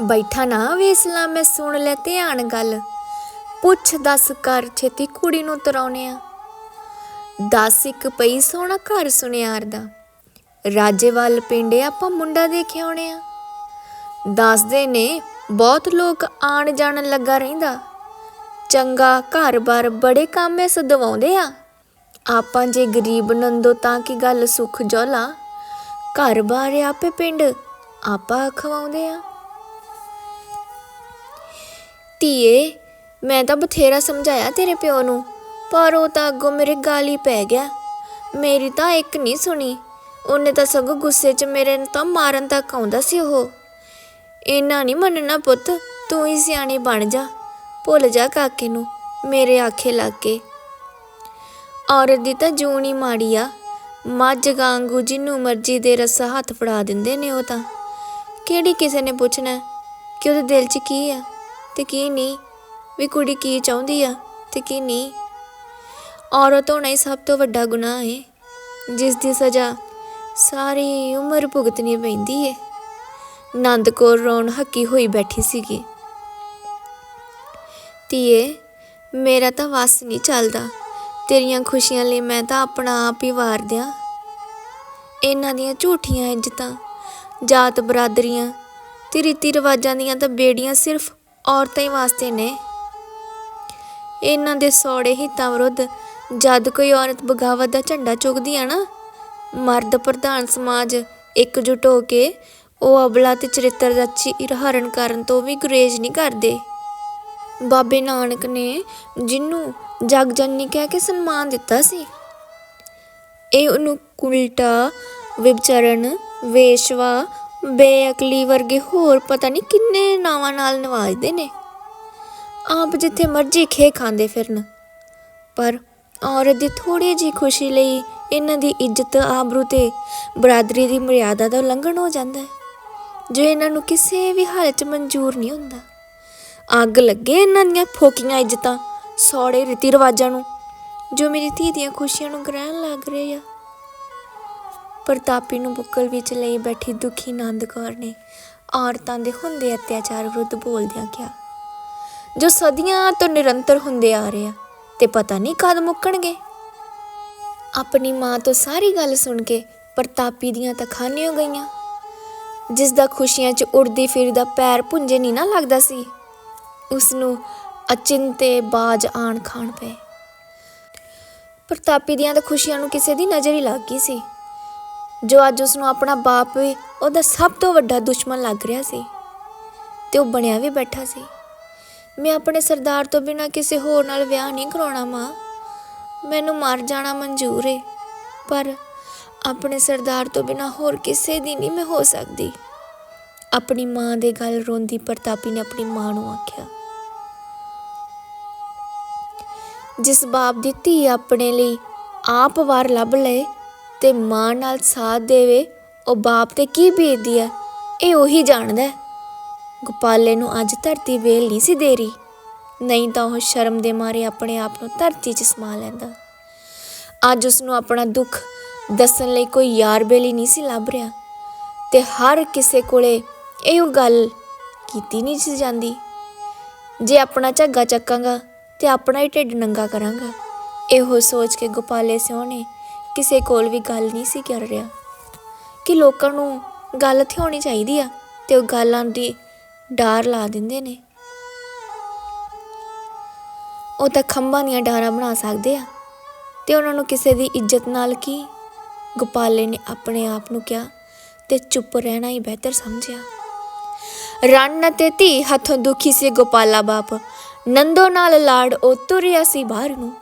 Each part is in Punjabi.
ਬੈਠਾ ਨਾ ਵੇਸਲਾ ਮੈਂ ਸੁਣ ਲੈ ਧਿਆਨ ਗੱਲ। ਪੁੱਛ ਦੱਸ ਕਰ ਛੇਤੀ ਕੁੜੀ ਨੂੰ ਤਰਾਉਨੇ ਆ। ਦੱਸ ਇੱਕ ਪਈ ਸੋਹਣਾ ਘਰ ਸੁਨਿਆਰ ਦਾ। ਰਾਜੇ ਵੱਲ ਪਿੰਡੇ ਆਪਾਂ ਮੁੰਡਾ ਦੇਖਿਆ ਆਉਣੇ ਆ। ਦੱਸਦੇ ਨੇ ਬਹੁਤ ਲੋਕ ਆਣ ਜਾਣ ਲੱਗਾ ਰਹਿੰਦਾ। ਚੰਗਾ ਘਰ-ਬਾਰ ਬੜੇ ਕਾਮੇ ਸਦਵਾਉਂਦੇ ਆ। ਆਪਾਂ ਜੇ ਗਰੀਬ ਨੰਦੋ ਤਾਂ ਕੀ ਗੱਲ ਸੁਖ ਜੋਲਾ? ਘਰ-ਬਾਰ ਆਪੇ ਪਿੰਡ ਆਪਾਂ ਖਵਾਉਂਦੇ ਆ। ਧੀਏ, ਮੈਂ ਤਾਂ ਬਥੇਰਾ ਸਮਝਾਇਆ ਤੇਰੇ ਪਿਓ ਨੂੰ, ਪਰ ਉਹ ਤਾਂ ਅੱਗੋਂ ਮੇਰੇ ਗਾਲੀ ਪੈ ਗਿਆ। ਮੇਰੀ ਤਾਂ ਇੱਕ ਨਹੀਂ ਸੁਣੀ। ਉਹਨੇ ਤਾਂ ਸਗੋਂ ਗੁੱਸੇ 'ਚ ਮੇਰੇ ਨੂੰ ਤਾਂ ਮਾਰਨ ਤੱਕ ਆਉਂਦਾ ਸੀ ਉਹ। ਇੰਨਾ ਨਹੀਂ ਮੰਨਣਾ ਪੁੱਤ, ਤੂੰ ਹੀ ਸਿਆਣੀ ਬਣ ਜਾ। ਭੁੱਲ ਜਾ ਕਾਕੇ ਨੂੰ, ਮੇਰੇ ਆਖੇ ਲੱਗ। ਕੇ ਔਰਤ ਦੀ ਤਾਂ ਜੂਨ ਹੀ ਮਾੜੀ ਆ। ਮੱਝ ਗਾਂਗੂ ਜਿੰਨੂੰ ਮਰਜ਼ੀ ਦੇ ਰੱਸਾ ਹੱਥ ਫੜਾ ਦਿੰਦੇ ਨੇ ਉਹ ਤਾਂ। ਕਿਹੜੀ ਕਿਸੇ ਨੇ ਪੁੱਛਣਾ, ਕਿ ਉਹਦੇ ਦਿਲ 'ਚ ਕੀ ਆ? ਤੇ ਕੀ ਨਹੀਂ ਵੀ ਕੁੜੀ ਕੀ ਚਾਹੁੰਦੀ ਆ ਤੇ ਕੀ ਨਹੀਂ ਔਰਤ ਹੋਣਾ ਹੀ ਸਭ ਤੋਂ ਵੱਡਾ ਗੁਨਾਹ ਹੈ ਜਿਸ ਦੀ ਸਜ਼ਾ ਸਾਰੀ ਉਮਰ ਭੁਗਤਣੀ ਪੈਂਦੀ ਹੈ ਨੰਦ ਕੌਰ ਰੋਣ ਹੱਕੀ ਹੋਈ ਬੈਠੀ ਸੀਗੀ। ਧੀਏ, ਮੇਰਾ ਤਾਂ ਵਸ ਨਹੀਂ ਚੱਲਦਾ, ਤੇਰੀਆਂ ਖੁਸ਼ੀਆਂ ਲਈ ਮੈਂ ਤਾਂ ਆਪਣਾ ਆਪ ਹੀ ਵਾਰ ਦਿਆਂ। ਇਹਨਾਂ ਦੀਆਂ ਝੂਠੀਆਂ ਇੱਜ਼ਤਾਂ, ਜਾਤ ਬਰਾਦਰੀਆਂ, ਤੇ ਰੀਤੀ ਰਿਵਾਜਾਂ ਦੀਆਂ ਤਾਂ ਬੇੜੀਆਂ ਸਿਰਫ ਔਰਤਾਂ ਹੀ ਵਾਸਤੇ ਨੇ। ਇਹਨਾਂ ਦੇ ਸੌੜੇ ਹਿੱਤਾਂ ਵਿਰੁੱਧ ਜਦ ਕੋਈ ਔਰਤ ਬਗਾਵਤ ਦਾ ਝੰਡਾ ਚੁੱਕਦੀ ਆ ਨਾ, ਮਰਦ ਪ੍ਰਧਾਨ ਸਮਾਜ ਇਕਜੁੱਟ ਹੋ ਕੇ ਉਹ ਅਬਲਾ ਤੇ ਚਰਿੱਤਰ ਦਾ ਚਿਰਹਰਨ ਕਰਨ ਤੋਂ ਵੀ ਗੁਰੇਜ਼ ਨਹੀਂ ਕਰਦੇ। ਬਾਬੇ ਨਾਨਕ ਨੇ ਜਿਹਨੂੰ ਜਗਜਨਨੀ ਕਹਿ ਕੇ ਸਨਮਾਨ ਦਿੱਤਾ ਸੀ। ਇਹ ਉਹਨੂੰ ਕੁਲਟਾ, ਵਿਚਰਨ, ਵੇਸ਼ਵਾ ਬੇਅਕਲੀ ਵਰਗੇ ਹੋਰ ਪਤਾ ਨਹੀਂ ਕਿੰਨੇ ਨਾਵਾਂ ਨਾਲ ਨਵਾਜਦੇ ਨੇ। ਆਪ ਜਿੱਥੇ ਮਰਜ਼ੀ ਖੇ ਖਾਂਦੇ ਫਿਰਨ। ਪਰ ਔਰਤ ਦੀ ਥੋੜੀ ਜੀ ਖੁਸ਼ੀ ਲਈ ਇਹਨਾਂ ਦੀ ਇੱਜ਼ਤ ਆਬਰੂ ਤੇ ਬਰਾਦਰੀ ਦੀ ਮਰਿਆਦਾ ਦਾ ਉਲੰਘਣ ਹੋ ਜਾਂਦਾ ਹੈ। ਜੋ ਇਹਨਾਂ ਨੂੰ ਕਿਸੇ ਵੀ ਹਾਲਤ 'ਚ ਮਨਜ਼ੂਰ ਨਹੀਂ ਹੁੰਦਾ। ਅੱਗ ਲੱਗੇ ਇਹਨਾਂ ਦੀਆਂ ਫੋਕੀਆਂ ਇੱਜ਼ਤਾਂ, ਸੌੜੇ ਰੀਤੀ ਰਿਵਾਜਾਂ ਨੂੰ, ਜੋ ਮੇਰੀ ਧੀ ਦੀਆਂ ਖੁਸ਼ੀਆਂ ਨੂੰ ਗ੍ਰਹਿਣ ਲੱਗ ਰਹੇ ਆ। ਪ੍ਰਤਾਪੀ ਨੂੰ ਬੁੱਕਲ ਵਿੱਚ ਲਈ ਬੈਠੀ ਦੁਖੀ ਨੰਦ ਕੌਰ ਨੇ ਔਰਤਾਂ ਦੇ ਹੁੰਦੇ ਅਤਿਆਚਾਰ ਵਿਰੁੱਧ ਬੋਲਦਿਆਂ ਕਿਹਾ, ਜੋ ਸਦੀਆਂ ਤੋਂ ਨਿਰੰਤਰ ਹੁੰਦੇ ਆ ਰਹੇ ਆ, ਤੇ ਪਤਾ ਨਹੀਂ ਕਦ ਮੁੱਕਣਗੇ? ਆਪਣੀ ਮਾਂ ਤੋਂ ਸਾਰੀ ਗੱਲ ਸੁਣ ਕੇ ਪ੍ਰਤਾਪੀ ਦੀਆਂ ਤਾਂ ਖਾਣੀਆਂ ਗਈਆਂ। ਜਿਸ ਦਾ ਖੁਸ਼ੀਆਂ 'ਚ ਉੜਦੀ ਫਿਰਦਾ ਪੈਰ ਪੁੰਜੇ ਨਹੀਂ ਨਾ ਲੱਗਦਾ ਸੀ ਉਸ ਨੂੰ ਅਚਿੰਤੇ ਬਾਜ ਆਣ ਖਾਣ ਪਏ। ਪ੍ਰਤਾਪੀ ਦੀਆਂ ਤਾਂ ਖੁਸ਼ੀਆਂ ਨੂੰ ਕਿਸੇ ਦੀ ਨਜ਼ਰ ਹੀ ਲੱਗ ਗਈ ਸੀ। ਜੋ ਅੱਜ ਉਸ ਨੂੰ ਆਪਣਾ ਬਾਪ ਵੀ ਉਹਦਾ ਸਭ ਤੋਂ ਵੱਡਾ ਦੁਸ਼ਮਣ ਲੱਗ ਰਿਹਾ ਸੀ ਤੇ ਉਹ ਬਣਿਆ ਵੀ ਬੈਠਾ ਸੀ। ਮੈਂ ਆਪਣੇ ਸਰਦਾਰ ਤੋਂ ਬਿਨਾ ਕਿਸੇ ਹੋਰ ਨਾਲ ਵਿਆਹ ਨਹੀਂ ਕਰਾਉਣਾ ਮਾਂ। ਮੈਨੂੰ ਮਰ ਜਾਣਾ ਮਨਜ਼ੂਰ ਏ, ਪਰ ਆਪਣੇ ਸਰਦਾਰ ਤੋਂ ਬਿਨਾ ਹੋਰ ਕਿਸੇ ਦੀ ਨਹੀਂ ਮੈਂ ਹੋ ਸਕਦੀ। ਆਪਣੀ ਮਾਂ ਦੇ ਗੱਲ ਰੋਂਦੀ ਪ੍ਰਤਾਪੀ ਨੇ ਆਪਣੀ ਮਾਂ ਨੂੰ ਆਖਿਆ, ਜਿਸ ਬਾਪ ਦੀ ਧੀ ਆਪਣੇ ਲਈ ਆਪ ਵਾਰ ਲੱਭ ਲਏ ਤੇ ਮਾਂ ਨਾਲ ਸਾਥ ਦੇਵੇ, ਉਹ ਬਾਪ ਤੇ ਕੀ ਬੀਤਦੀ ਹੈ ਇਹ ਉਹੀ ਜਾਣਦਾ ਹੈ ਗੋਪਾਲੇ ਨੂੰ ਅੱਜ ਧਰਤੀ ਵੇਲ ਨਹੀਂ ਸੀ ਦੇ ਰਹੀ। ਨਹੀਂ ਤਾਂ ਉਹ ਸ਼ਰਮ ਦੇ ਮਾਰੇ ਆਪਣੇ ਆਪ ਨੂੰ ਧਰਤੀ 'ਚ ਸਮਾ ਲੈਂਦਾ। ਅੱਜ ਉਸ ਨੂੰ ਆਪਣਾ ਦੁੱਖ ਦੱਸਣ ਲਈ ਕੋਈ ਯਾਰ ਬੇਲੀ ਨਹੀਂ ਸੀ ਲੱਭ ਰਿਹਾ। ਤੇ ਹਰ ਕਿਸੇ ਕੋਲੇ ਇਹੋ ਗੱਲ ਕੀਤੀ ਨਹੀਂ ਸੀ ਜਾਂਦੀ। ਜੇ ਆਪਣਾ ਝੱਗਾ ਚੱਕਾਂਗਾ ਤੇ ਆਪਣਾ ਹੀ ਢਿੱਡ ਨੰਗਾ ਕਰਾਂਗਾ। ਇਹੋ ਸੋਚ ਕੇ ਗੋਪਾਲੇ ਸਿਉ ਨੇ ਕਿਸੇ ਕੋਲ ਵੀ ਗੱਲ ਨਹੀਂ ਸੀ ਕਰ ਰਿਹਾ। ਕਿ ਲੋਕਾਂ ਨੂੰ ਗੱਲ ਤੇ ਹੋਣੀ ਚਾਹੀਦੀ ਆ ਤੇ ਉਹ ਗੱਲਾਂ ਦੀ ਡਾਰ ਲਾ ਦਿੰਦੇ ਨੇ। ਉਹ ਤਾਂ ਖੰਭਾਂ ਦੀਆਂ ਡਾਰਾਂ ਬਣਾ ਸਕਦੇ ਆ ਤੇ ਉਹਨਾਂ ਨੂੰ ਕਿਸੇ ਦੀ ਇੱਜ਼ਤ ਨਾਲ ਕੀ? ਗੋਪਾਲੇ ਨੇ ਆਪਣੇ ਆਪ ਨੂੰ ਕਿਹਾ ਤੇ ਚੁੱਪ ਰਹਿਣਾ ਹੀ ਬਿਹਤਰ ਸਮਝਿਆ। ਰਣ ਤੇ ਧੀ ਹੱਥੋਂ ਦੁਖੀ ਸੀ ਗੋਪਾਲਾ ਬਾਪ। ਨੰਦੋ ਨਾਲ ਲਾੜ ਉਹ ਤੁਰਿਆ ਸੀ ਬਾਹਰ ਨੂੰ।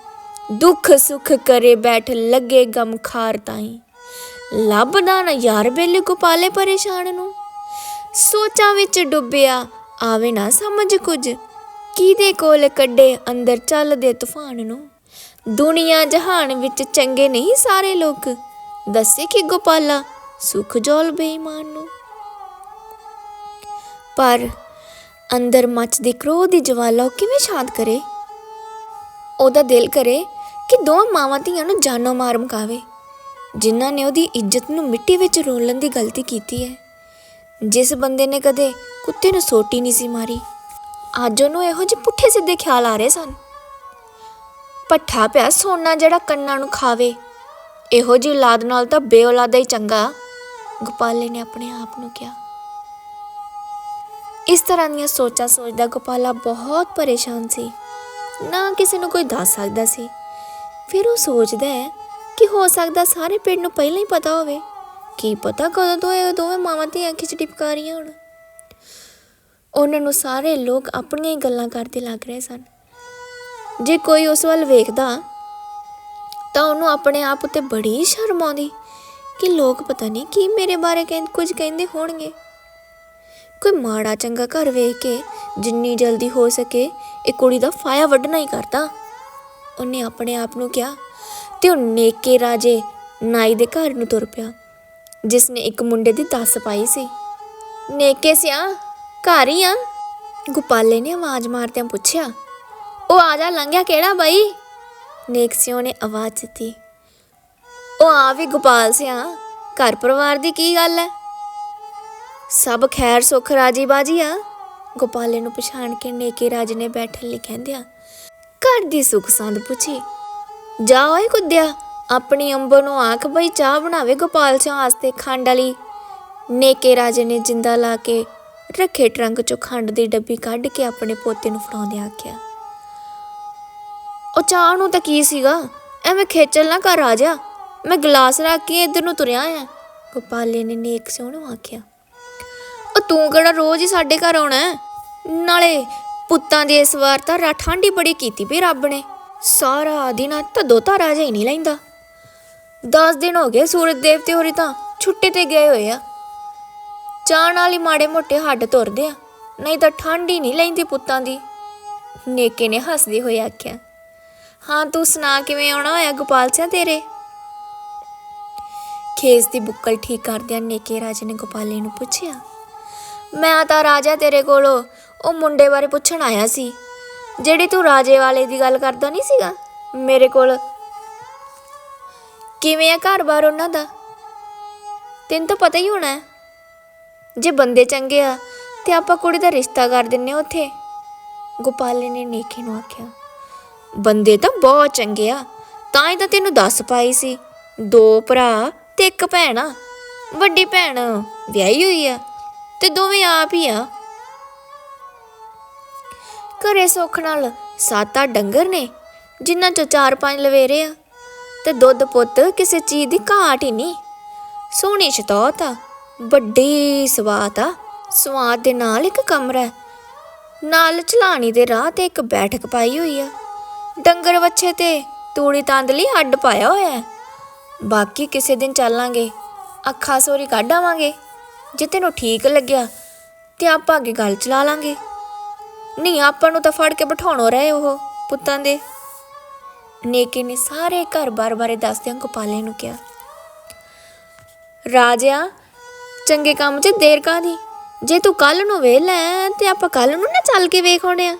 ਦੁੱਖ ਸੁੱਖ ਕਰੇ ਬੈਠ ਲੱਗੇ ਗਮ ਖਾਰ ਤਾਈ। ਲੱਭਦਾ ਨਾ ਯਾਰ ਬੇਲੇ ਗੋਪਾਲੇ ਪਰੇਸ਼ਾਨ ਨੂੰ। ਸੋਚਾਂ ਵਿੱਚ ਡੁੱਬਿਆ, ਆਵੇ ਨਾ ਸਮਝ ਕੁਝ। ਕਿਹਦੇ ਕੋਲ ਕੱਢੇ ਅੰਦਰ ਚੱਲਦੇ ਤੂਫਾਨ ਨੂੰ। ਦੁਨੀਆ ਜਹਾਨ ਵਿੱਚ ਚੰਗੇ ਨਹੀਂ ਸਾਰੇ ਲੋਕ। ਦੱਸੇ ਕਿ ਗੋਪਾਲਾ ਸੁਖ ਜੋਲ ਬੇਈਮਾਨ ਨੂੰ। ਪਰ ਅੰਦਰ ਮੱਚਦੀ ਕ੍ਰੋਧ ਦੀ ਜਵਾਲਾ ਉਹ ਕਿਵੇਂ ਸ਼ਾਂਤ ਕਰੇ? ਉਹਦਾ ਦਿਲ ਕਰੇ ਕਿ ਦੋਵਾਂ ਮਾਵਾਂ ਧੀਆਂ ਨੂੰ ਜਾਨੋਂ ਮਾਰ ਮੁਕਾਵੇ, ਜਿਨ੍ਹਾਂ ਨੇ ਉਹਦੀ ਇੱਜ਼ਤ ਨੂੰ ਮਿੱਟੀ ਵਿੱਚ ਰੋਲਣ ਦੀ ਗਲਤੀ ਕੀਤੀ ਹੈ। ਜਿਸ ਬੰਦੇ ਨੇ ਕਦੇ ਕੁੱਤੇ ਨੂੰ ਸੋਟੀ ਨਹੀਂ ਸੀ ਮਾਰੀ, ਅੱਜ ਉਹਨੂੰ ਇਹੋ ਜਿਹੇ ਪੁੱਠੇ ਸਿੱਧੇ ਖਿਆਲ ਆ ਰਹੇ ਸਨ। ਪੱਠਾ ਪਿਆ ਸੋਨਾ ਜਿਹੜਾ ਕੰਨਾਂ ਨੂੰ ਖਾਵੇ, ਇਹੋ ਜਿਹੀ ਔਲਾਦ ਨਾਲ ਤਾਂ ਬੇਔਲਾਦਾ ਹੀ ਚੰਗਾ, ਗੋਪਾਲੇ ਨੇ ਆਪਣੇ ਆਪ ਨੂੰ ਕਿਹਾ। ਇਸ ਤਰ੍ਹਾਂ ਦੀਆਂ ਸੋਚਾਂ ਸੋਚਦਾ ਗੋਪਾਲਾ ਬਹੁਤ ਪਰੇਸ਼ਾਨ ਸੀ। ਨਾ ਕਿਸੇ ਨੂੰ ਕੋਈ ਦੱਸ ਸਕਦਾ ਸੀ। ਫਿਰ ਉਹ ਸੋਚਦਾ ਹੈ ਕਿ ਹੋ ਸਕਦਾ ਸਾਰੇ ਪਿੰਡ ਨੂੰ ਪਹਿਲਾਂ ਹੀ ਪਤਾ ਹੋਵੇ। ਕੀ ਪਤਾ ਕਦੋਂ ਤੋਂ ਇਹ ਦੋਵੇਂ ਮਾਵਾਂ ਧੀਆਂ ਖਿਚ ਟਿਪਕਾ ਰਹੀਆਂ ਹੋਣ। ਉਹਨਾਂ ਨੂੰ ਸਾਰੇ ਲੋਕ ਆਪਣੀਆਂ ਹੀ ਗੱਲਾਂ ਕਰਦੇ ਲੱਗ ਰਹੇ ਸਨ। ਜੇ ਕੋਈ ਉਸ ਵੱਲ ਵੇਖਦਾ ਤਾਂ ਉਹਨੂੰ ਆਪਣੇ ਆਪ ਉੱਤੇ ਬੜੀ ਸ਼ਰਮ ਆਉਂਦੀ ਕਿ ਲੋਕ ਪਤਾ ਨਹੀਂ ਕੀ ਮੇਰੇ ਬਾਰੇ ਕਹਿੰ, ਕੁਝ ਕਹਿੰਦੇ ਹੋਣਗੇ। ਕੋਈ ਮਾੜਾ ਚੰਗਾ ਘਰ ਵੇਖ ਕੇ ਜਿੰਨੀ ਜਲਦੀ ਹੋ ਸਕੇ ਇਹ ਕੁੜੀ ਦਾ ਫਾਇਆ ਵੱਢਣਾ ਹੀ ਕਰਦਾ। ਉਹਨੇ ਆਪਣੇ ਆਪ ਨੂੰ ਕਿਹਾ ਤੇ ਉਹ ਨੇਕੇ ਰਾਜੇ ਨਾਈ ਦੇ ਘਰ ਨੂੰ ਤੁਰ ਪਿਆ, ਜਿਸ ਨੇ ਇੱਕ ਮੁੰਡੇ ਦੀ ਦੱਸ ਪਾਈ ਸੀ। ਨੇਕੇ ਸਿਆ, ਘਰ ਹੀ ਆ। ਗੋਪਾਲੇ ਨੇ ਆਵਾਜ਼ ਮਾਰਦਿਆਂ ਪੁੱਛਿਆ, ਉਹ ਆ ਜਾ ਲੰਘਿਆ ਕਿਹੜਾ ਬਾਈ? ਨੇਕ ਨੇਕਸਿਓ ਨੇ ਆਵਾਜ਼ ਦਿੱਤੀ, ਉਹ ਆ ਵੀ ਗੋਪਾਲ ਸਿਆ, ਘਰ ਪਰਿਵਾਰ ਦੀ ਕੀ ਗੱਲ ਹੈ ਸਭ ਖੈਰ ਸੁਖ ਰਾਜੀ ਬਾਜੀ ਆ, ਗੋਪਾਲੇ ਨੂੰ ਪਛਾਣ ਕੇ ਨੇਕੇ ਰਾਜ ਨੇ ਬੈਠਣ ਲਈ ਕਹਿੰਦਿਆ ਘਰ ਦੀ ਸੁਖ ਸੰਦ ਪੁੱਛੀ। ਜਾ ਓਏ ਕੁੱਦਿਆ, ਆਪਣੀ ਅੰਬੋ ਨੂੰ ਆਖ ਬਈ ਚਾਹ ਬਣਾਵੇ ਗੋਪਾਲ ਸਿੰਘ ਵਾਸਤੇ ਖੰਡ ਵਾਲੀ। ਨੇਕੇ ਰਾਜੇ ਨੇ ਜਿੰਦਾ ਲਾ ਕੇ ਰੱਖੇ ਟਰੰਕ ਚੋਂ ਖੰਡ ਦੀ ਡੱਬੀ ਕੱਢ ਕੇ ਆਪਣੇ ਪੋਤੇ ਨੂੰ ਫੜਾਉਂਦੇ ਆਖਿਆ, ਉਹ ਚਾਹ ਨੂੰ ਤਾਂ ਕੀ ਸੀਗਾ? ਐਵੇਂ ਖੇਚਲ ਨਾ ਕਰ ਰਾਜਾ। ਮੈਂ ਗਲਾਸ ਰੱਖ ਕੇ ਇੱਧਰ ਨੂੰ ਤੁਰਿਆ ਆ। ਗੋਪਾਲੇ ਨੇ ਨੇਕ ਸਿੰਘ ਨੂੰ ਆਖਿਆ, ਉਹ ਤੂੰ ਕਿਹੜਾ ਰੋਜ਼ ਹੀ ਸਾਡੇ ਘਰ ਆਉਣਾ ਨਾਲੇ ਪੁੱਤਾਂ ਦੀ ਇਸ ਵਾਰ ਤਾਂ ਰਾ ਠੰਡੀ ਬੜੀ ਕੀਤੀ ਵੀ ਰੱਬ ਨੇ। ਸਾਰਾ ਦਿਨ ਤਾਂ ਧਾਰਾ ਜਿਹਾ ਹੀ ਨਹੀਂ ਲੈਂਦਾ। 10 ਦਿਨ ਹੋ ਗਏ ਸੂਰਜ ਦੇਵਤੇ ਹੋਰੀ ਤਾਂ ਛੁੱਟੀ ਤੇ ਗਏ ਹੋਏ ਆ। ਚਾਹ ਨਾਲ ਹੀ ਮਾੜੇ ਮੋਟੇ ਹੱਡ ਤੁਰਦੇ ਆ, ਨਹੀਂ ਤਾਂ ਠੰਡ ਹੀ ਨਹੀਂ ਲੈਂਦੀ ਪੁੱਤਾਂ ਦੀ। ਨੇਕੇ ਨੇ ਹੱਸਦੇ ਹੋਏ ਆਖਿਆ, ਹਾਂ, ਤੂੰ ਸੁਣਾ ਕਿਵੇਂ ਆਉਣਾ ਹੋਇਆ ਗੋਪਾਲ ਸਿਆ ਤੇਰੇ? ਖੇਸ ਦੀ ਬੁੱਕਲ ਠੀਕ ਕਰਦਿਆਂ ਨੇਕੇ ਰਾਜੇ ਨੇ ਗੋਪਾਲੇ ਨੂੰ ਪੁੱਛਿਆ, ਮੈਂ ਤਾਂ ਰਾਜਾ ਤੇਰੇ ਕੋਲੋਂ ਉਹ ਮੁੰਡੇ ਬਾਰੇ ਪੁੱਛਣ ਆਇਆ ਸੀ। ਜਿਹੜੀ ਤੂੰ ਰਾਜੇ ਵਾਲੇ ਦੀ ਗੱਲ ਕਰਦਾ ਨਹੀਂ ਸੀਗਾ? ਮੇਰੇ ਕੋਲ ਕਿਵੇਂ ਆ ਘਰ-ਬਾਰ ਉਹਨਾਂ ਦਾ? ਤੈਨੂੰ ਤਾਂ ਪਤਾ ਹੀ ਹੋਣਾ ਜੇ ਬੰਦੇ ਚੰਗੇ ਆ, ਤੇ ਆਪਾਂ ਕੁੜੀ ਦਾ ਰਿਸ਼ਤਾ ਕਰ ਦਿੰਨੇ ਆ ਉੱਥੇ। ਗੋਪਾਲੇ ਨੇ ਨੇਕੇ ਨੂੰ ਆਖਿਆ, ਬੰਦੇ ਤਾਂ ਬਹੁਤ ਚੰਗੇ ਆ, ਤਾਂ ਹੀ ਤਾਂ ਤੈਨੂੰ ਦੱਸ ਪਾਈ ਸੀ। ਦੋ ਭਰਾ ਤੇ ਇੱਕ ਭੈਣ ਆ। ਵੱਡੀ ਭੈਣ ਵਿਆਹੀ ਹੋਈ ਆ, ਤੇ ਦੋਵੇਂ ਆਪ ਹੀ ਆ। ਘਰੇ ਸੁੱਖ ਨਾਲ ਸਾਤਾ ਡੰਗਰ ਨੇ, ਜਿਨ੍ਹਾਂ ਚੋਂ ਚਾਰ ਪੰਜ ਲਵੇਰੇ ਆ, ਤੇ ਦੁੱਧ ਪੁੱਤ ਕਿਸੇ ਚੀਜ਼ ਦੀ ਘਾਟ ਹੀ ਨਹੀਂ। ਸੋਹਣੀ ਛਤੌਤ ਆ, ਵੱਡੀ ਸਵਾਦ ਆ ਸਵਾਦ ਦੇ ਨਾਲ ਇੱਕ ਕਮਰਾ ਨਾਲ ਚਲਾਣੀ ਦੇ ਰਾਹ ਤੇ ਇੱਕ ਬੈਠਕ ਪਾਈ ਹੋਈ ਆ। ਡੰਗਰ ਵੱਛੇ ਤੇ ਤੂੜੀ ਤੰਦਲੀ ਅੱਡ ਪਾਇਆ ਹੋਇਆ ਹੈ। ਬਾਕੀ ਕਿਸੇ ਦਿਨ ਚੱਲਾਂਗੇ, ਅੱਖਾਂ ਸੋਰੀ ਕੱਢ ਆਵਾਂਗੇ, ਜੇ ਤੈਨੂੰ ਠੀਕ ਲੱਗਿਆ, ਤੇ ਆਪਾਂ ਅੱਗੇ ਗੱਲ ਚਲਾ ਲਾਂਗੇ। ਨਹੀਂ, ਆਪਾਂ ਨੂੰ ਤਾਂ ਫੜ ਕੇ ਬਿਠਾਉਣੋ ਰਹੇ ਉਹ ਪੁੱਤਾਂ ਦੇ। ਨੇਕੇ ਨੇ ਸਾਰੇ ਘਰ-ਬਾਰ ਬਾਰੇ ਦੱਸਦਿਆਂ ਗੋਪਾਲੇ ਨੂੰ ਕਿਹਾ, ਰਾਜਿਆ, ਚੰਗੇ ਕੰਮ 'ਚ ਦੇਰ ਕਾਦੀ ਜੇ ਤੂੰ ਕੱਲ ਨੂੰ ਵੇਖ ਲੈ, ਤੇ ਆਪਾਂ ਕੱਲ ਨੂੰ ਨਾ ਚੱਲ ਕੇ ਵੇਖ ਆਉਣੇ ਆ।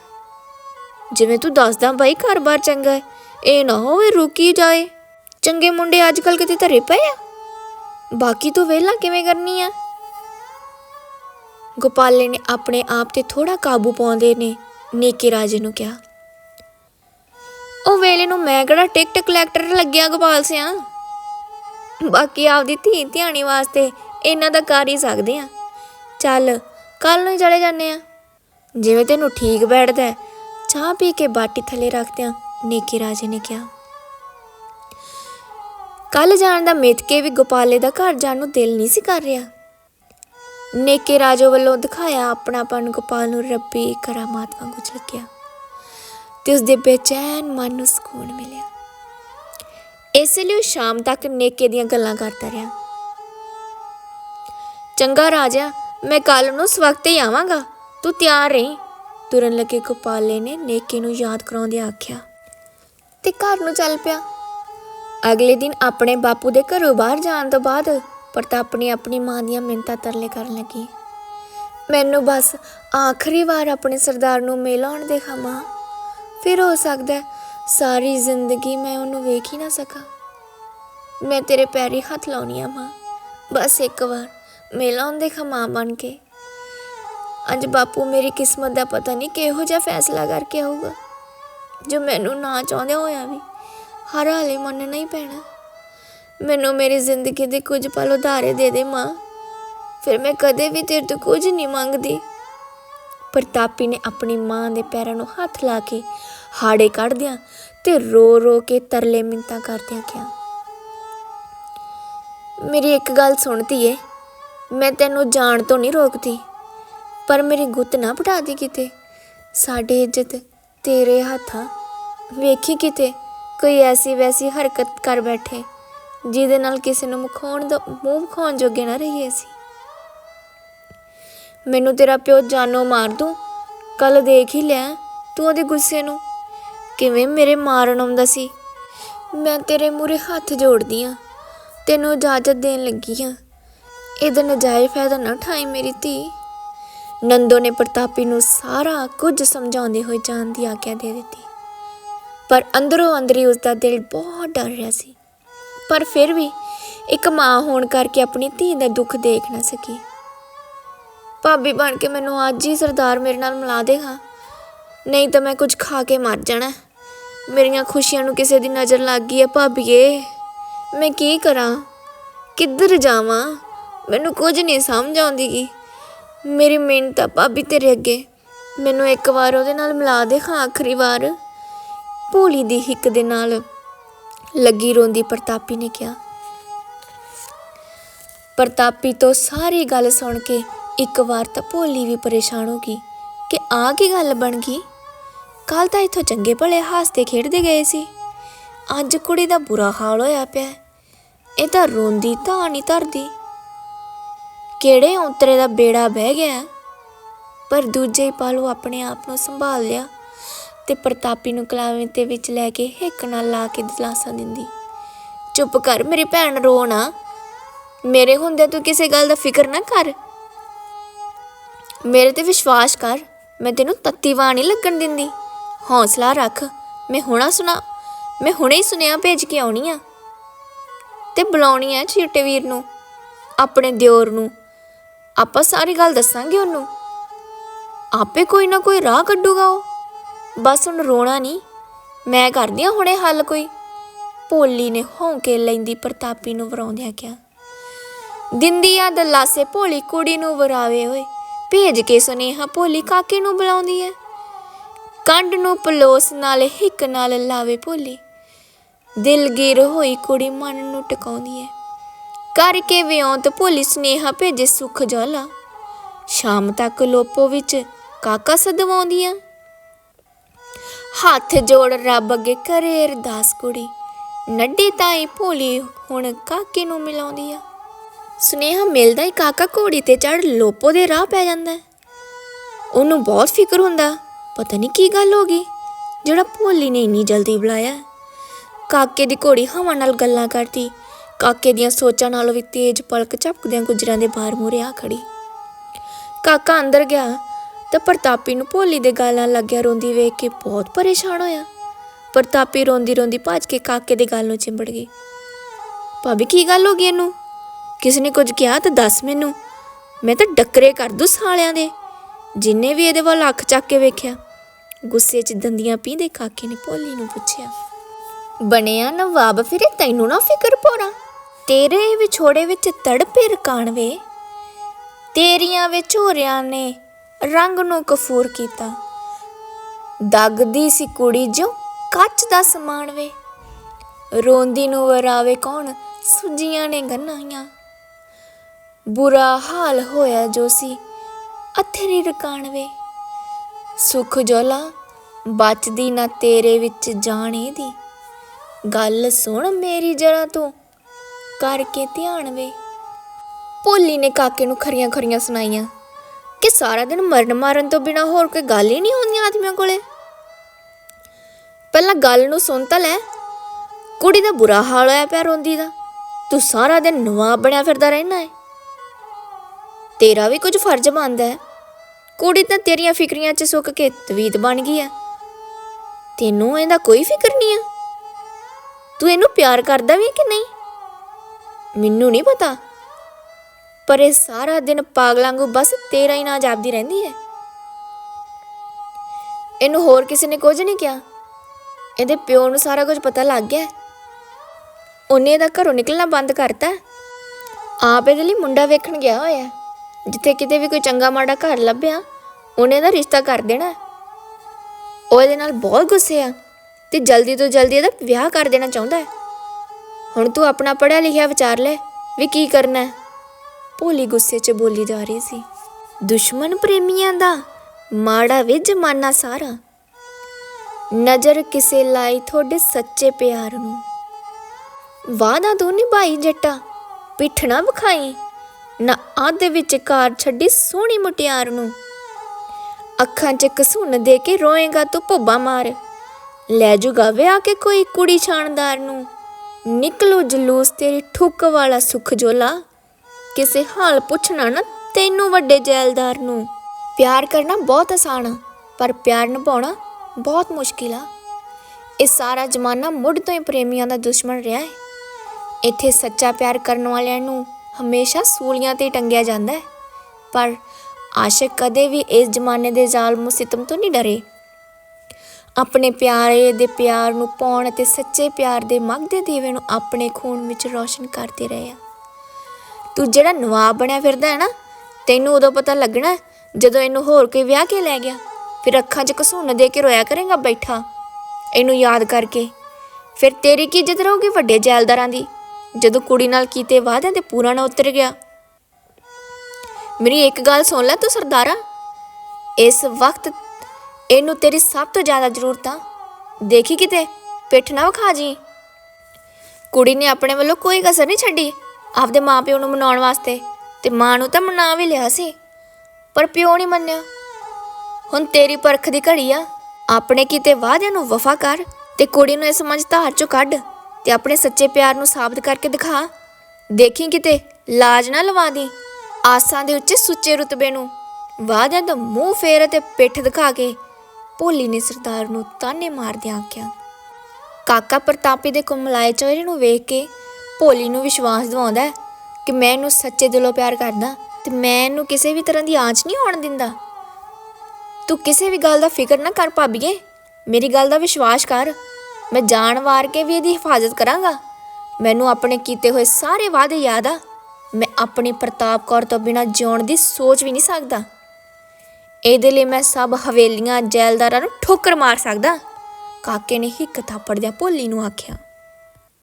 ਜਿਵੇਂ ਤੂੰ ਦੱਸਦਾ ਬਾਈ ਘਰ-ਬਾਰ ਚੰਗਾ ਹੈ ਇਹ ਨਾ ਹੋਵੇ ਰੁਕੀ ਜਾਏ। ਚੰਗੇ ਮੁੰਡੇ ਅੱਜ ਕੱਲ ਕਿਤੇ ਧਰੇ ਪਏ ਆ। ਬਾਕੀ ਤੂੰ ਵੇਲਾ ਕਿਵੇਂ ਕਰਨੀ ਆ। ਗੋਪਾਲੇ ਨੇ ਆਪਣੇ ਆਪ ਤੇ ਥੋੜਾ ਕਾਬੂ ਪਾਉਂਦੇ ਨੇ, ਨੇਕੇ ਰਾਜੇ ਨੂੰ ਕਿਹਾ। ਉਹ ਵੇਲੇ ਨੂੰ ਮੈਂ ਕਿਹੜਾ ਟਿਕਟ ਕਲੈਕਟਰ ਲੱਗਿਆ ਗੋਪਾਲ ਸਿਆ? ਬਾਕੀ ਆਪਦੀ ਧੀ ਧਿਆਣੀ ਵਾਸਤੇ ਇਹਨਾਂ ਦਾ ਕਰ ਹੀ ਸਕਦੇ ਆ। ਚੱਲ ਕੱਲ ਨੂੰ ਚਲੇ ਜਾਂਦੇ ਆ। ਜਿਵੇਂ ਤੈਨੂੰ ਠੀਕ ਬੈਠਦਾ, ਚਾਹ ਪੀ ਕੇ ਬਾਟੀ ਥੱਲੇ ਰੱਖਦਿਆਂ ਨੇਕੀ ਰਾਜੇ ਨੇ ਕਿਹਾ। ਕੱਲ ਜਾਣ ਦਾ ਮਿੱਥ ਕੇ ਵੀ ਗੋਪਾਲੇ ਦਾ ਘਰ ਜਾਣ ਨੂੰ ਦਿਲ ਨਹੀਂ ਸੀ ਕਰ ਰਿਹਾ। ਨੇਕੇ ਰਾਜੋ ਵੱਲੋਂ ਦਿਖਾਇਆ ਆਪਣਾਪਨ ਗੋਪਾਲ ਨੂੰ ਰੱਬੀ ਕਰਾਮਾਤ ਵਾਂਗੂ ਝਲਕਿਆ ਤੇ ਉਸ ਦੇ ਬੇਚੈਨ ਮਨ ਨੂੰ ਸਕੂਨ ਮਿਲਿਆ। ਇਸ ਲਈ ਉਹ ਸ਼ਾਮ ਤੱਕ ਨੇਕੇ ਦੀਆਂ ਗੱਲਾਂ ਕਰਦਾ ਰਿਹਾ। ਚੰਗਾ ਰਾਜਾ, ਮੈਂ ਕੱਲ ਨੂੰ ਸਵਖਤੇ ਹੀ ਆਵਾਂਗਾ। ਤੂੰ ਤਿਆਰ ਰਹੀਂ। ਤੁਰਨ ਲੱਗੇ ਗੋਪਾਲੇ ਨੇ ਨੇਕੇ ਨੂੰ ਯਾਦ ਕਰਾਉਂਦੇ ਆਖਿਆ। ਤੇ ਘਰ ਨੂੰ ਚੱਲ ਪਿਆ। ਅਗਲੇ ਦਿਨ ਆਪਣੇ ਬਾਪੂ ਦੇ ਘਰੋਂ ਬਾਹਰ ਜਾਣ ਤੋਂ ਬਾਅਦ ਪ੍ਰਤਾਪ ਨੇ ਆਪਣੀ ਮਾਂ ਦੀਆਂ ਮਿੰਤਾਂ ਤਰਲੇ ਕਰਨ ਲੱਗੀ। ਮੈਨੂੰ ਬਸ ਆਖਰੀ ਵਾਰ ਆਪਣੇ ਸਰਦਾਰ ਨੂੰ ਮਿਲ ਆਉਣ ਦੇ ਖਮਾ। ਫਿਰ ਹੋ ਸਕਦਾ ਸਾਰੀ ਜ਼ਿੰਦਗੀ ਮੈਂ ਉਹਨੂੰ ਵੇਖ ਹੀ ਨਾ ਸਕਾਂ। ਮੈਂ ਤੇਰੇ ਪੈਰੀ ਹੱਥ ਲਾਉਣੀ ਆ ਮਾਂ। ਬਸ ਇੱਕ ਵਾਰ ਮਿਲ ਆਉਣ ਦੇ ਖਮਾ ਬਣ ਕੇ। ਅੱਜ ਬਾਪੂ ਮੇਰੀ ਕਿਸਮਤ ਦਾ ਪਤਾ ਨਹੀਂ ਕਿਹੋ ਜਿਹਾ ਫੈਸਲਾ ਕਰਕੇ ਆਊਗਾ। ਜੋ ਮੈਨੂੰ ਨਾ ਚਾਹੁੰਦੇ ਹੋਇਆ ਵੀ, ਹਰ ਹਾਲੇ ਮੰਨਣਾ ਹੀ ਪੈਣਾ। ਮੈਨੂੰ ਮੇਰੀ ਜ਼ਿੰਦਗੀ ਦੇ ਕੁਝ ਪਲ ਉਧਾਰੇ ਦੇ ਦੇ ਮਾਂ। ਫਿਰ ਮੈਂ ਕਦੇ ਵੀ ਤੇਰੇ ਤੋਂ ਕੁਝ ਨਹੀਂ ਮੰਗਦੀ। ਪ੍ਰਤਾਪੀ ਨੇ ਆਪਣੀ ਮਾਂ ਦੇ ਪੈਰਾਂ ਨੂੰ ਹੱਥ ਲਾ ਕੇ ਹਾੜੇ ਕੱਢਦਿਆਂ ਤੇ ਰੋ ਰੋ ਕੇ ਤਰਲੇ ਮਿੰਤਾਂ ਕਰਦਿਆਂ ਕਿਹਾ, ਮੇਰੀ ਇੱਕ ਗੱਲ ਸੁਣਤੀ ਏ ਮੈਂ ਤੈਨੂੰ ਜਾਣ ਤੋਂ ਨਹੀਂ ਰੋਕਦੀ, ਪਰ ਮੇਰੀ ਗੁੱਤ ਨਾ ਪਟਾ ਦੀ ਕਿਤੇ। ਸਾਡੀ ਇੱਜ਼ਤ ਤੇਰੇ ਹੱਥਾਂ। ਵੇਖੀ ਕਿਤੇ ਕੋਈ ਐਸੀ ਵੈਸੀ ਹਰਕਤ ਕਰ ਬੈਠੇ। ਜਿਹਦੇ ਨਾਲ ਕਿਸੇ ਨੂੰ ਮਖਾਉਣ ਦਾ, ਮੂੰਹ ਵਿਖਾਉਣ ਜੋਗੇ ਨਾ ਰਹੀਏ ਸੀ ਮੈਨੂੰ ਤੇਰਾ ਪਿਓ ਜਾਨੋਂ ਮਾਰ ਦੂੰ ਕੱਲ ਦੇਖ ਹੀ ਲਿਆ ਤੂੰ ਉਹਦੇ ਗੁੱਸੇ ਨੂੰ। ਕਿਵੇਂ ਮੇਰੇ ਮਾਰਨ ਆਉਂਦਾ ਸੀ? ਮੈਂ ਤੇਰੇ ਮੂਰੇ ਹੱਥ ਜੋੜਦੀ ਆ, ਤੈਨੂੰ ਇਜਾਜ਼ਤ ਦੇਣ ਲੱਗੀ ਆ। ਇਹਦਾ ਨਜਾਇਜ਼ ਫਾਇਦਾ ਨਾ ਠਾਈ ਮੇਰੀ ਧੀ। ਨੰਦੋ ਨੇ ਪ੍ਰਤਾਪੀ ਨੂੰ ਸਾਰਾ ਕੁਝ ਸਮਝਾਉਂਦੇ ਹੋਏ ਜਾਣ ਦੀ ਆਗਿਆ ਦੇ ਦਿੱਤੀ। ਪਰ ਅੰਦਰੋਂ ਅੰਦਰੀ ਉਸ ਦਾ ਦਿਲ ਬਹੁਤ ਡਰ ਰਿਹਾ ਸੀ। ਪਰ ਫਿਰ ਵੀ ਇੱਕ ਮਾਂ ਹੋਣ ਕਰਕੇ ਆਪਣੀ ਧੀ ਦਾ ਦੁੱਖ ਦੇਖ ਨਾ ਸਕੀ। ਭਾਬੀ ਬਣ ਕੇ ਮੈਨੂੰ ਅੱਜ ਹੀ ਸਰਦਾਰ ਮੇਰੇ ਨਾਲ ਮਿਲਾ ਦੇਗਾ ਨਹੀਂ ਤਾਂ ਮੈਂ ਕੁਝ ਖਾ ਕੇ ਮਰ ਜਾਣਾ। ਮੇਰੀਆਂ ਖੁਸ਼ੀਆਂ ਨੂੰ ਕਿਸੇ ਦੀ ਨਜ਼ਰ ਲੱਗ ਗਈ ਹੈ ਭਾਬੀਏ। ਮੈਂ ਕੀ ਕਰਾਂ? ਕਿੱਧਰ ਜਾਵਾਂ? ਮੈਨੂੰ ਕੁਝ ਨਹੀਂ ਸਮਝ ਆਉਂਦੀ ਗੀ। ਮੇਰੀ ਮਿਹਨਤ ਆ ਭਾਬੀ ਤੇਰੇ ਅੱਗੇ। ਮੈਨੂੰ ਇੱਕ ਵਾਰ ਉਹਦੇ ਨਾਲ ਮਿਲਾ ਦੇ ਖਾਂ ਆਖਰੀ ਵਾਰ। ਭੋਲੀ ਦੀ ਹਿੱਕ ਦੇ ਨਾਲ। ਲੱਗੀ ਰੋਂਦੀ ਪ੍ਰਤਾਪੀ ਨੇ ਕਿਹਾ। ਪ੍ਰਤਾਪੀ ਤੋਂ ਸਾਰੀ ਗੱਲ ਸੁਣ ਕੇ ਇੱਕ ਵਾਰ ਤਾਂ ਭੋਲੀ ਵੀ ਪਰੇਸ਼ਾਨ ਹੋ ਗਈ ਕਿ ਆ ਕੀ ਗੱਲ ਬਣ ਗਈ? ਕੱਲ ਤਾਂ ਇੱਥੋਂ ਚੰਗੇ ਭਲੇ ਹਾਸਦੇ ਖੇਡਦੇ ਗਏ ਸੀ। ਅੱਜ ਕੁੜੀ ਦਾ ਬੁਰਾ ਹਾਲ ਹੋਇਆ ਪਿਆ ਇਹ ਤਾਂ ਰੋਂਦੀ ਤਾਂ ਨਹੀਂ ਧਰਦੀ। ਕਿਹੜੇ ਔਂਤਰੇ ਦਾ ਬੇੜਾ ਬਹਿ ਗਿਆ। ਪਰ ਦੂਜੇ ਹੀ ਪਲ ਉਹ ਆਪਣੇ ਆਪ ਨੂੰ ਸੰਭਾਲ ਲਿਆ। ਤੇ ਪ੍ਰਤਾਪੀ ਨੂੰ ਕਲਾਵੇਂ ਤੇ ਵਿੱਚ ਲੈ ਕੇ ਹਿੱਕ ਨਾਲ ਲਾ ਕੇ ਦਿਲਾਸਾ ਦਿੰਦੀ। ਚੁੱਪ ਕਰ ਮੇਰੀ ਭੈਣ, ਰੋ ਨਾ। ਮੇਰੇ ਹੁੰਦੇ ਤੂੰ ਕਿਸੇ ਗੱਲ ਦਾ ਫਿਕਰ ਨਾ ਕਰ। ਮੇਰੇ ਤੇ ਵਿਸ਼ਵਾਸ ਕਰ, ਮੈਂ ਤੈਨੂੰ ਤੱਤੀ ਵਾਹ ਨਹੀਂ ਲੱਗਣ ਦਿੰਦੀ। ਹੌਸਲਾ ਰੱਖ, ਮੈਂ ਹੁਣਾ ਸੁਣਾ, ਮੈਂ ਹੁਣੇ ਹੀ ਸੁਨੇਹਾ ਭੇਜ ਕੇ ਆਉਣੀ ਆ। ਤੇ ਬੁਲਾਉਣੀ ਆ ਛੋਟੇ ਵੀਰ ਨੂੰ, ਆਪਣੇ ਦਿਓਰ ਨੂੰ। ਆਪਾਂ ਸਾਰੀ ਗੱਲ ਦੱਸਾਂਗੇ ਉਹਨੂੰ। ਆਪੇ ਕੋਈ ਨਾ ਕੋਈ ਰਾਹ ਕੱਢੂਗਾ ਉਹ। ਬਸ ਹੁਣ ਰੋਣਾ ਨਹੀਂ। ਮੈਂ ਕਰਦੀ ਹਾਂ ਹੁਣੇ ਹੱਲ ਕੋਈ। ਭੋਲੀ ਨੇ ਹੌਂਕੇ ਲੈਂਦੀ ਪ੍ਰਤਾਪੀ ਨੂੰ ਵਰਾਉਂਦਿਆਂ ਕਿਹਾ, ਦਿੰਦੀ ਆ ਦਲਾਸੇ ਭੋਲੀ ਕੁੜੀ ਨੂੰ ਵਰਾਵੇ ਹੋਏ ਭੇਜ ਕੇ ਸੁਨੇਹਾ ਭੋਲੀ ਕਾਕੇ ਨੂੰ ਬੁਲਾਉਂਦੀ ਹੈ ਕੰਡ ਨੂੰ ਪਲੋਸ ਨਾਲ ਹਿੱਕ ਨਾਲ ਲਾਵੇ ਭੋਲੀ। ਦਿਲਗੀਰ ਹੋਈ ਕੁੜੀ ਮਨ ਨੂੰ ਟਿਕਾਉਂਦੀ ਹੈ ਕਰਕੇ ਵਿਉਂਤ ਭੋਲੀ ਸੁਨੇਹਾ ਭੇਜੇ ਸੁਖ ਜੋਲਾ। ਸ਼ਾਮ ਤੱਕ ਲੋਪੋ ਵਿੱਚ ਕਾਕਾ ਸਦਵਾਉਂਦੀਆਂ ਹੱਥ ਜੋੜ ਰੱਬ ਅੱਗੇ ਕਰੇ ਅਰਦਾਸ ਕੁੜੀ। ਨੱਡੀ ਤਾਈ ਭੋਲੀ ਹੁਣ ਕਾਕੇ ਨੂੰ ਮਿਲਾਉਂਦੀ ਆ। ਸੁਨੇਹਾ ਮਿਲਦਾ ਹੀ ਕਾਕਾ ਘੋੜੀ ਤੇ ਚੜ ਲੋਪੋ ਦੇ ਰਾਹ ਪੈ ਜਾਂਦਾ ਉਹਨੂੰ ਬਹੁਤ ਫਿਕਰ ਹੁੰਦਾ, ਪਤਾ ਨਹੀਂ ਕੀ ਗੱਲ ਹੋ ਗਈ, ਜਿਹੜਾ ਭੋਲੀ ਨੇ ਇੰਨੀ ਜਲਦੀ ਬੁਲਾਇਆ ਕਾਕੇ ਦੀ ਘੋੜੀ ਹਵਾ ਨਾਲ ਗੱਲਾਂ ਕਰਦੀ, ਕਾਕੇ ਦੀਆਂ ਸੋਚਾਂ ਨਾਲੋਂ ਵੀ ਤੇਜ਼ ਪਲਕ ਝਪਕਦਿਆਂ ਗੁਜਰਾਂ ਦੇ ਬਾਹਰ ਮੂਹਰੇ ਆ ਖੜੀ। ਕਾਕਾ ਅੰਦਰ ਗਿਆ ਤਾਂ ਪ੍ਰਤਾਪੀ ਨੂੰ ਭੋਲੀ ਦੇ ਗਾਲਾਂ ਲੱਗਿਆ ਰੋਂਦੀ ਵੇਖ ਕੇ ਬਹੁਤ ਪਰੇਸ਼ਾਨ ਹੋਇਆ। ਪ੍ਰਤਾਪੀ ਰੋਂਦੀ ਰੋਂਦੀ ਭੱਜ ਕੇ ਕਾਕੇ ਦੇ ਗਲ ਨੂੰ ਚਿੰਬੜ ਗਈ। ਭਾਬੀ, ਕੀ ਗੱਲ ਹੋ ਗਈ ਇਹਨੂੰ? ਕਿਸ ਨੇ ਕੁਝ ਕਿਹਾ ਤਾਂ ਦੱਸ ਮੈਨੂੰ। ਮੈਂ ਤਾਂ ਡੱਕਰੇ ਕਰ ਦੂ ਸਾਲਿਆਂ ਦੇ। ਜਿੰਨੇ ਵੀ ਇਹਦੇ ਵੱਲ ਅੱਖ ਚੱਕ ਕੇ ਵੇਖਿਆ, ਗੁੱਸੇ 'ਚ ਦੰਦੀਆਂ ਪੀਂਦੇ ਕਾਕੇ ਨੇ ਭੋਲੀ ਨੂੰ ਪੁੱਛਿਆ, ਬਣਿਆ ਨਵਾਬ ਫਿਰੇ ਤੈਨੂੰ ਨਾ ਫਿਕਰ ਪੋਰਾ ਤੇਰੇ ਵਿਛੋੜੇ ਵਿੱਚ ਤੜਪੇ ਰਕਾਣਵੇ ਤੇਰੀਆਂ ਵਿਛੋਰਿਆਂ ਨੇ ਰੰਗ ਨੂੰ ਕਫੂਰ ਕੀਤਾ। ਦਗਦੀ ਸੀ ਕੁੜੀ ਜੋ ਕੱਚ ਦਾ ਸਮਾਨ ਵੇ। ਰੋਂਦੀ ਨੂੰ ਵਰਾਵੇ ਕੌਣ ਸੁਜੀਆਂ ਨੇ ਗੰਨਾਈਆਂ। ਬੁਰਾ ਹਾਲ ਹੋਇਆ ਜੋ ਸੀ ਅਥਰੀ ਰਕਾਣਵੇ ਸੁਖ ਜੋਲਾ ਬਚਦੀ ਨਾ ਤੇਰੇ ਵਿੱਚ ਜਾਣੇ ਦੀ। ਗੱਲ ਸੁਣ ਮੇਰੀ ਜਰਾ ਤੂੰ ਕਰਕੇ ਧਿਆਨ ਵੇ। ਭੋਲੀ ਨੇ ਕਾਕੇ ਨੂੰ ਖਰੀਆਂ ਖਰੀਆਂ ਸੁਣਾਈਆਂ। ਕਿ ਸਾਰਾ ਦਿਨ ਮਰਨ ਮਾਰਨ ਤੋਂ ਬਿਨਾ ਹੋਰ ਕੋਈ ਗੱਲ ਹੀ ਨਹੀਂ ਹੁੰਦੀ ਆਦਮੀਆਂ ਕੋਲੇ? ਪਹਿਲਾਂ ਗੱਲ ਨੂੰ ਸੁਣ ਤਾਂ ਲੈ। ਕੁੜੀ ਦਾ ਬੁਰਾ ਹਾਲ ਹੋਇਆ ਪਿਆ ਰੋਂਦੀ ਦਾ। ਤੂੰ ਸਾਰਾ ਦਿਨ ਨਵਾਬ ਬਣਿਆ ਫਿਰਦਾ ਰਹਿਣਾ ਹੈ ਤੇਰਾ ਵੀ ਕੁਝ ਫਰਜ਼ ਬਣਦਾ ਹੈ। ਕੁੜੀ ਤਾਂ ਤੇਰੀਆਂ ਫਿਕਰੀਆਂ 'ਚ ਸੁੱਕ ਕੇ ਤਵੀਤ ਬਣ ਗਈ ਹੈ। ਤੈਨੂੰ ਇਹਦਾ ਕੋਈ ਫਿਕਰ ਨਹੀਂ ਆ ਤੂੰ ਇਹਨੂੰ ਪਿਆਰ ਕਰਦਾ ਵੀ ਕਿ ਨਹੀਂ? ਮੈਨੂੰ ਨਹੀਂ ਪਤਾ। ਪਰ ਇਹ ਸਾਰਾ ਦਿਨ ਪਾਗਲਾਂ ਵਾਂਗੂ ਬਸ ਤੇਰਾ ਹੀ ਨਾਂ ਜਾਪਦੀ ਰਹਿੰਦੀ ਹੈ। ਇਹਨੂੰ ਹੋਰ ਕਿਸੇ ਨੇ ਕੁਝ ਨਹੀਂ ਕਿਹਾ। ਇਹਦੇ ਪਿਓ ਨੂੰ ਸਾਰਾ ਕੁਝ ਪਤਾ ਲੱਗ ਗਿਆ। ਉਹਨੇ ਇਹਦਾ ਘਰੋਂ ਨਿਕਲਣਾ ਬੰਦ ਕਰਤਾ। ਆਪ ਇਹਦੇ ਲਈ ਮੁੰਡਾ ਵੇਖਣ ਗਿਆ ਹੋਇਆ ਜਿੱਥੇ ਕਿਤੇ ਵੀ ਕੋਈ ਚੰਗਾ ਮਾੜਾ ਘਰ ਲੱਭਿਆ, ਉਹਨੇ ਇਹਦਾ ਰਿਸ਼ਤਾ ਕਰ ਦੇਣਾ। ਉਹ ਇਹਦੇ ਨਾਲ ਬਹੁਤ ਗੁੱਸੇ ਆ ਤੇ ਜਲਦੀ ਤੋਂ ਜਲਦੀ ਇਹਦਾ ਵਿਆਹ ਕਰ ਦੇਣਾ ਚਾਹੁੰਦਾ ਹੈ। ਹੁਣ ਤੂੰ ਆਪਣਾ ਪੜਿਆ ਲਿਖਿਆ ਵਿਚਾਰ ਲੈ ਵੀ ਕੀ ਕਰਨਾ ਹੈ। ਭੋਲੀ ਗੁੱਸੇ 'ਚ ਬੋਲੀ ਜਾ ਰਹੀ ਸੀ। ਦੁਸ਼ਮਣ ਪ੍ਰੇਮੀਆਂ ਦਾ ਮਾੜਾ ਵੀ ਜਮਾਨਾ ਸਾਰਾ। ਨਜ਼ਰ ਕਿਸੇ ਲਾਈ ਤੁਹਾਡੇ ਸੱਚੇ ਪਿਆਰ ਨੂੰ। ਵਾਦਾ ਤੂੰ ਨਿਭਾਈ ਜੱਟਾ ਪਿੱਠ ਨਾ ਵਿਖਾਈ। ਨਾ ਆਦੇ ਵਿੱਚ ਕਾਰ ਛੱਡੀ ਸੋਹਣੀ ਮੁਟਿਆਰ ਨੂੰ। ਅੱਖਾਂ 'ਚ ਕਸੂਨ ਦੇ ਕੇ ਰੋਏਗਾ ਤੂੰ ਭੁੱਬਾ ਮਾਰ। ਲੈ ਜੂਗਾ ਵਿਆਹ ਕੇ ਕੋਈ ਕੁੜੀ ਸ਼ਾਨਦਾਰ ਨੂੰ। ਨਿਕਲੂ ਜਲੂਸ ਤੇਰੀ ਠੁੱਕ ਵਾਲਾ ਸੁਖ ਜੋਲਾ। ਕਿਸੇ ਹਾਲ ਪੁੱਛਣਾ ਨਾ ਤੈਨੂੰ ਵੱਡੇ ਜੈਲਦਾਰ ਨੂੰ। ਪਿਆਰ ਕਰਨਾ ਬਹੁਤ ਆਸਾਨ ਆ, ਪਰ ਪਿਆਰ ਨਿਭਾਉਣਾ ਬਹੁਤ ਮੁਸ਼ਕਿਲ ਆ। ਇਹ ਸਾਰਾ ਜ਼ਮਾਨਾ ਮੁੱਢ ਤੋਂ ਹੀ ਪ੍ਰੇਮੀਆਂ ਦਾ ਦੁਸ਼ਮਣ ਰਿਹਾ ਹੈ। ਇੱਥੇ ਸੱਚਾ ਪਿਆਰ ਕਰਨ ਵਾਲਿਆਂ ਨੂੰ ਹਮੇਸ਼ਾ ਸੂਲੀਆਂ ਤੇ ਟੰਗਿਆ ਜਾਂਦਾ ਹੈ। ਪਰ ਆਸ਼ਿਕ ਕਦੇ ਵੀ ਇਸ ਜ਼ਮਾਨੇ ਦੇ ਜ਼ਾਲਮ ਸਿਤਮ ਤੋਂ ਨਹੀਂ ਡਰੇ। ਆਪਣੇ ਪਿਆਰੇ ਦੇ ਪਿਆਰ ਨੂੰ ਪਾਉਣ ਅਤੇ ਸੱਚੇ ਪਿਆਰ ਦੇ ਮਗ ਦੇ ਦੀਵੇ ਨੂੰ ਆਪਣੇ ਖੂਨ ਵਿੱਚ ਰੌਸ਼ਨ ਕਰਦੇ ਰਹੇ ਆ। ਤੂੰ ਜਿਹੜਾ ਨਵਾਬ ਬਣਿਆ ਫਿਰਦਾ ਹੈ ਨਾ, ਤੈਨੂੰ ਉਦੋਂ ਪਤਾ ਲੱਗਣਾ ਜਦੋਂ ਇਹਨੂੰ ਹੋਰ ਕੋਈ ਵਿਆਹ ਕੇ ਲੈ ਗਿਆ। ਫਿਰ ਅੱਖਾਂ 'ਚ ਘਸੂਨ ਦੇ ਕੇ ਰੋਇਆ ਕਰੇਗਾ ਬੈਠਾ। ਇਹਨੂੰ ਯਾਦ ਕਰਕੇ। ਫਿਰ ਤੇਰੀ ਕੀ ਇੱਜ਼ਤ ਰਹੂਗੀ ਵੱਡੇ ਜੈਲਦਾਰਾਂ ਦੀ? ਜਦੋਂ ਕੁੜੀ ਨਾਲ ਕੀਤੇ ਵਾਅਦਿਆਂ ਤੇ ਪੂਰਾ ਨਾ ਉਤਰ ਗਿਆ। ਮੇਰੀ ਇੱਕ ਗੱਲ ਸੁਣ ਲੈ ਤੂੰ ਸਰਦਾਰਾ। ਇਸ ਵਕਤ ਇਹਨੂੰ ਤੇਰੀ ਸਭ ਤੋਂ ਜ਼ਿਆਦਾ ਜ਼ਰੂਰਤ ਆ। ਦੇਖੀ ਕਿਤੇ? ਪਿੱਠ ਨਾ ਵਿਖਾ ਜੀ। ਕੁੜੀ ਨੇ ਆਪਣੇ ਵੱਲੋਂ ਕੋਈ ਕਸਰ ਨਹੀਂ ਛੱਡੀ। ਆਪਦੇ ਮਾਪਿਓ ਨੂੰ ਮਨਾਉਣ ਵਾਸਤੇ ਤੇ ਮਾਂ ਨੂੰ ਤਾਂ ਮਨਾ ਵੀ ਲਿਆ ਸੀ, ਪਰ ਪਿਓ ਨਹੀਂ ਮੰਨਿਆ। ਹੁਣ ਤੇਰੀ ਪਰਖ ਦੀ ਘੜੀ ਆ, ਆਪਣੇ ਕੀਤੇ ਵਾਅਦਿਆਂ ਨੂੰ ਵਫਾ ਕਰ ਤੇ ਕੁੜੀ ਨੂੰ ਇਸ ਮੰਝ ਧਾਰ ਚੋਂ ਕੱਢ ਤੇ ਆਪਣੇ ਸੱਚੇ ਪਿਆਰ ਨੂੰ ਸਾਬਤ ਕਰਕੇ ਦਿਖਾ। ਦੇਖੀ ਕਿਤੇ ਲਾਜ ਨਾ ਲਵਾ ਦੀ, ਆਸਾਂ ਦੇ ਉੱਚੇ ਸੁੱਚੇ ਰੁਤਬੇ ਨੂੰ। ਵਾਅਦਿਆਂ ਦਾ ਮੂੰਹ ਫੇਰ ਤੇ ਪਿੱਠ ਦਿਖਾ ਕੇ ਭੋਲੀ ਨੇ ਸਰਦਾਰ ਨੂੰ ਤਾਨੇ ਮਾਰਦਿਆਂ ਆਖਿਆ। ਕਾਕਾ ਪ੍ਰਤਾਪੀ ਦੇ ਕੁਮਲਾਏ ਚਿਹਰੇ ਨੂੰ ਵੇਖ ਕੇ ਭੋਲੀ ਨੂੰ ਵਿਸ਼ਵਾਸ ਦਿਵਾਉਂਦਾ ਹੈ ਕਿ ਮੈਂ ਇਹਨੂੰ ਸੱਚੇ ਦਿਲੋਂ ਪਿਆਰ ਕਰਦਾ ਤੇ ਮੈਂ ਇਹਨੂੰ ਕਿਸੇ ਵੀ ਤਰ੍ਹਾਂ ਦੀ ਆਂਚ ਨਹੀਂ ਆਉਣ ਦਿੰਦਾ। ਤੂੰ ਕਿਸੇ ਵੀ ਗੱਲ ਦਾ ਫਿਕਰ ਨਾ ਕਰ ਭਾਬੀਏ। ਮੇਰੀ ਗੱਲ ਦਾ ਵਿਸ਼ਵਾਸ ਕਰ। ਮੈਂ ਜਾਣ ਵਾਰ ਕੇ ਵੀ ਇਹਦੀ ਹਿਫਾਜ਼ਤ ਕਰਾਂਗਾ। ਮੈਨੂੰ ਆਪਣੇ ਕੀਤੇ ਹੋਏ ਸਾਰੇ ਵਾਅਦੇ ਯਾਦ ਆ। ਮੈਂ ਆਪਣੀ ਪ੍ਰਤਾਪ ਕੌਰ ਤੋਂ ਬਿਨਾਂ ਜਿਉਣ ਦੀ ਸੋਚ ਵੀ ਨਹੀਂ ਸਕਦਾ। ਇਹਦੇ ਲਈ ਮੈਂ ਸਭ ਹਵੇਲੀਆਂ, ਜੈਲਦਾਰਾਂ ਨੂੰ ਠੋਕਰ ਮਾਰ ਸਕਦਾ। ਕਾਕੇ ਨੇ ਹਿੱਕ ਥਾਪੜਦਿਆਂ ਭੋਲੀ ਨੂੰ ਆਖਿਆ।